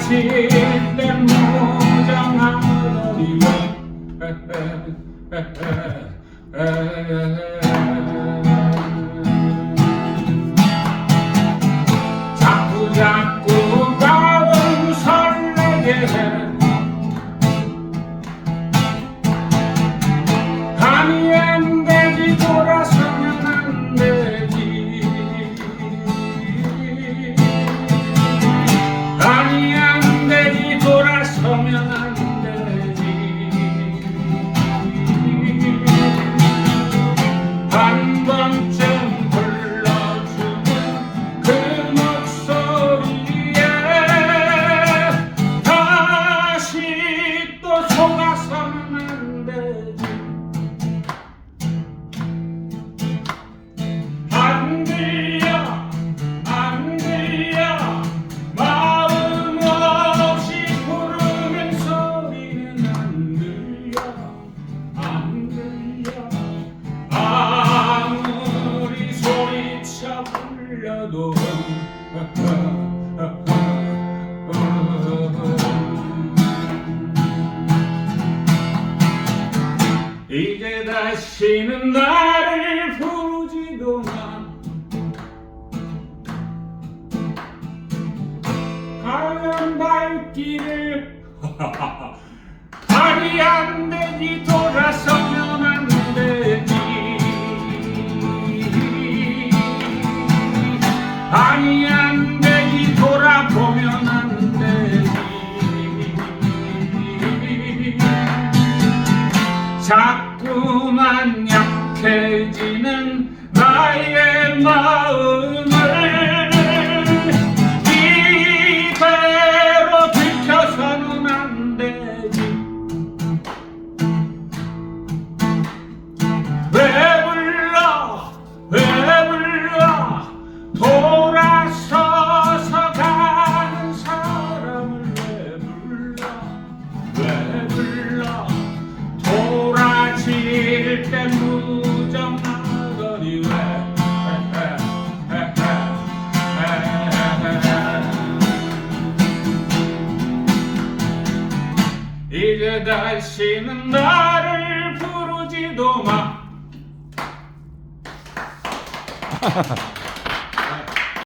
마치 내 모장 하늘이 자꾸 자꾸 나를 설레게 해. 이제 다시는 나를 부르지도 마 가는 발길을 발이 안 되지 돌아서면 안 되지. 아니야. cage 이제 다시는 나를 부르지도 마.